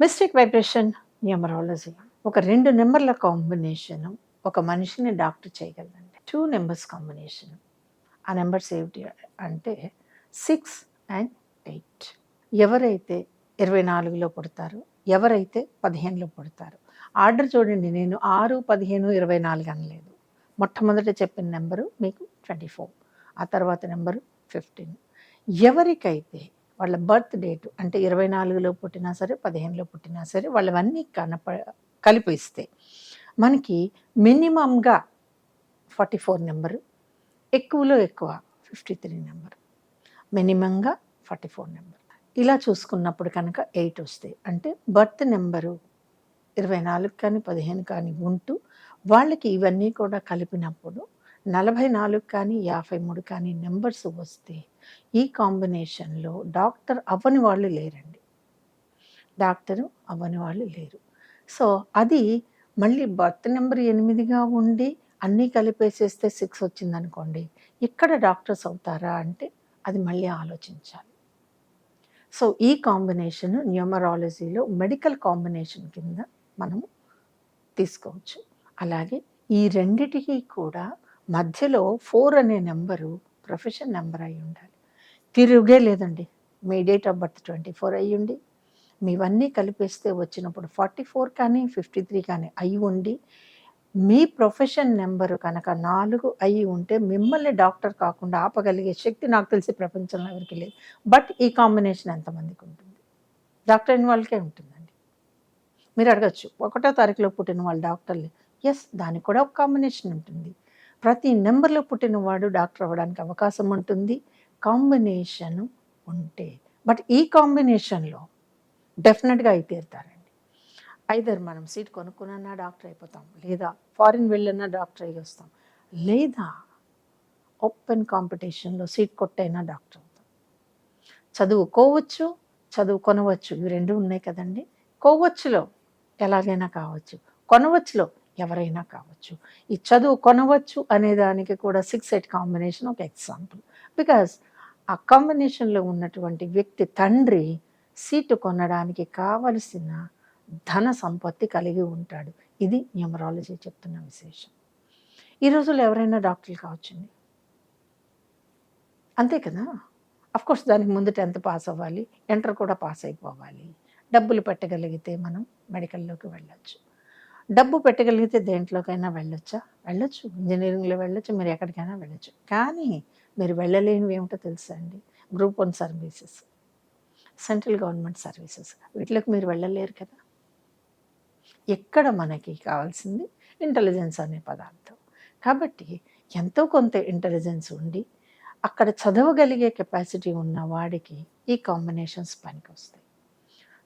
Mistake vibration numerology. ఒక రెండు నెంబర్ల combination ఒక మనిషిని డాక్టర్ చేయగలదండి. Two numbers combination. ఆ నెంబర్స్ ఏమిటి అంటే సిక్స్ అండ్ ఎయిట్. ఎవరైతే ఇరవై నాలుగులో పుడతారో ఎవరైతే పదిహేనులో పుడతారో. ఆర్డర్ చూడండి నేను ఆరు పదిహేను ఇరవై నాలుగు అనలేదు. మొట్టమొదట చెప్పిన నెంబరు మీకు ట్వంటీ ఫోర్. ఆ తర్వాత నెంబరు ఫిఫ్టీన్. ఎవరికైతే వాళ్ళ బర్త్ డేట్ అంటే ఇరవై నాలుగులో పుట్టినా సరే పదిహేనులో పుట్టినా సరే వాళ్ళవన్నీ కనప కలిపిస్తే మనకి మినిమంగా ఫార్టీ ఫోర్ నెంబరు ఎక్కువలో ఎక్కువ ఫిఫ్టీ త్రీ నెంబర్. మినిమంగా ఫార్టీ ఫోర్ నెంబర్. ఇలా చూసుకున్నప్పుడు కనుక ఎయిట్ వస్తాయి అంటే బర్త్ నెంబరు ఇరవై నాలుగు కానీ పదిహేను కానీ ఉంటూ వాళ్ళకి ఇవన్నీ కూడా కలిపినప్పుడు నలభై నాలుగు కానీ యాభై మూడు కానీ నెంబర్స్ వస్తే ఈ కాంబినేషన్లో డాక్టర్ అవ్వని వాళ్ళు లేరండి. డాక్టరు అవ్వని వాళ్ళు లేరు. సో అది మళ్ళీ బర్త్ నెంబర్ ఎనిమిదిగా ఉండి అన్నీ కలిపేసేస్తే సిక్స్ వచ్చిందనుకోండి ఇక్కడ డాక్టర్స్ అవుతారా అంటే అది మళ్ళీ ఆలోచించాలి. సో ఈ కాంబినేషన్ న్యూమరాలజీలో మెడికల్ కాంబినేషన్ కింద మనము తీసుకోవచ్చు. అలాగే ఈ రెండిటికి కూడా మధ్యలో ఫోర్ అనే నెంబరు ప్రొఫెషన్ నెంబర్ అయి ఉండాలి. తిరుగే లేదండి. మీ date of birth twenty four అయ్యుండి మీవన్నీ కలిపేస్తే వచ్చినప్పుడు ఫార్టీ ఫోర్ కానీ ఫిఫ్టీ త్రీ కానీ అయి ఉండి మీ ప్రొఫెషన్ నెంబరు కనుక నాలుగు అయి ఉంటే మిమ్మల్ని డాక్టర్ కాకుండా ఆపగలిగే శక్తి నాకు తెలిసి ప్రపంచంలో ఎవరికి లేదు. బట్ ఈ కాంబినేషన్ ఎంతమందికి ఉంటుంది? డాక్టర్ అయిన వాళ్ళకే ఉంటుందండి. మీరు అడగచ్చు ఒకటో తారీఖులో పుట్టిన వాళ్ళు డాక్టర్లు ఎస్ దానికి కూడా ఒక కాంబినేషన్ ఉంటుంది. ప్రతి నెంబర్లో పుట్టినవాడు డాక్టర్ అవ్వడానికి అవకాశం ఉంటుంది. కాంబినేషన్ ఉంటే బట్ ఈ కాంబినేషన్లో డెఫినెట్గా అయి తీరుతారండి ఐదర్ మనం సీట్ కొనుక్కున్నా డాక్టర్ అయిపోతాం లేదా ఫారిన్ వెళ్ళినా డాక్టర్ అయ్యి వస్తాం లేదా ఓపెన్ కాంపిటీషన్లో సీట్ కొట్టైనా డాక్టర్ అవుతాం. చదువుకోవచ్చు చదువు కొనవచ్చు ఇవి రెండు ఉన్నాయి కదండి. కోవచ్చులో ఎలాగైనా కావచ్చు కొనవచ్చులో ఎవరైనా కావచ్చు. ఈ చదువు కొనవచ్చు అనే దానికి కూడా సిక్స్ ఎయిట్ కాంబినేషన్ ఒక ఎగ్జాంపుల్. బికాస్ ఆ కాంబినేషన్లో ఉన్నటువంటి వ్యక్తి తండ్రి సీటు కొనడానికి కావలసిన ధన సంపత్తి కలిగి ఉంటాడు. ఇది న్యూమరాలజీ చెప్తున్న విశేషం. ఈ రోజుల్లో ఎవరైనా డాక్టర్లు కావచ్చండి? అంతే కదా? అఫ్కోర్స్ దానికి ముందు టెన్త్ పాస్ అవ్వాలి ఎంటర్ కూడా పాస్ అయిపోవాలి. డబ్బులు పెట్టగలిగితే మనం మెడికల్లోకి వెళ్ళొచ్చు. డబ్బు పెట్టగలిగితే దేంట్లోకైనా వెళ్ళొచ్చా? వెళ్ళొచ్చు. ఇంజనీరింగ్లో వెళ్ళొచ్చు మీరు ఎక్కడికైనా వెళ్ళొచ్చు. కానీ మీరు వెళ్ళలేనివి ఏమిటో తెలుసా అండి? Group one services. Central government services. వీటిలోకి మీరు వెళ్ళలేరు కదా? ఎక్కడ మనకి కావాల్సింది ఇంటెలిజెన్స్ అనే పదార్థం. కాబట్టి ఎంతో కొంత ఇంటెలిజెన్స్ ఉండి అక్కడ చదవగలిగే కెపాసిటీ ఉన్న వాడికి ఈ కాంబినేషన్స్ పనికి వస్తాయి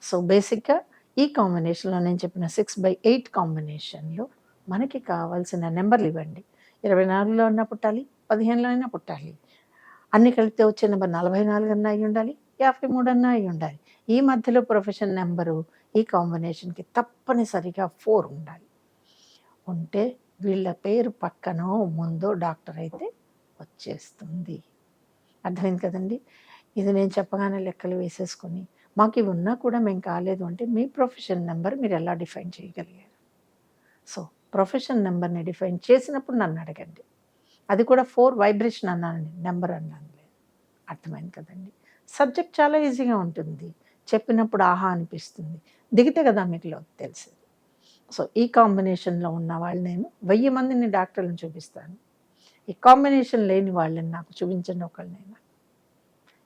సో బేసిక్గా ఈ కాంబినేషన్లో నేను చెప్పిన సిక్స్ బై ఎయిట్ కాంబినేషన్లో మనకి కావాల్సిన నెంబర్లు ఇవ్వండి. ఇరవై నాలుగులో ఉన్న పుట్టాలి పదిహేనులో అయినా పుట్టాలి. అన్ని కలిపితే వచ్చే నెంబర్ నలభై నాలుగు అన్నా అయి ఉండాలి యాభై మూడు అన్నా అయి ఉండాలి. ఈ మధ్యలో ప్రొఫెషన్ నెంబరు ఈ కాంబినేషన్కి తప్పనిసరిగా ఫోర్ ఉండాలి. ఉంటే వీళ్ళ పేరు పక్కనో ముందో డాక్టర్ అయితే వచ్చేస్తుంది. అర్థమైంది కదండి? ఇది నేను చెప్పగానే లెక్కలు వేసేసుకొని మాకు ఇవి ఉన్నా కూడా మేము కాలేదు అంటే మీ ప్రొఫెషన్ నెంబర్ మీరు ఎలా డిఫైన్ చేయగలిగారు? సో ప్రొఫెషన్ నెంబర్ని డిఫైన్ చేసినప్పుడు నన్ను అడగండి. అది కూడా ఫోర్ వైబ్రేషన్ అన్నానండి నెంబర్ అన్నాను లేదు అర్థమైంది కదండి? సబ్జెక్ట్ చాలా ఈజీగా ఉంటుంది. చెప్పినప్పుడు ఆహా అనిపిస్తుంది. దిగితే కదా మీకు తెలిసేది. సో ఈ కాంబినేషన్లో ఉన్న వాళ్ళు నేను వెయ్యి మందిని డాక్టర్లను చూపిస్తాను. ఈ కాంబినేషన్ లేని వాళ్ళని నాకు చూపించండి ఒకళ్ళనైనా.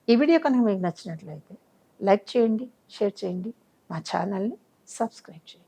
ఈ వీడియో కనుక మీకు నచ్చినట్లయితే లైక్ చేయండి షేర్ చేయండి మా ఛానల్ని సబ్స్క్రైబ్ చేయండి.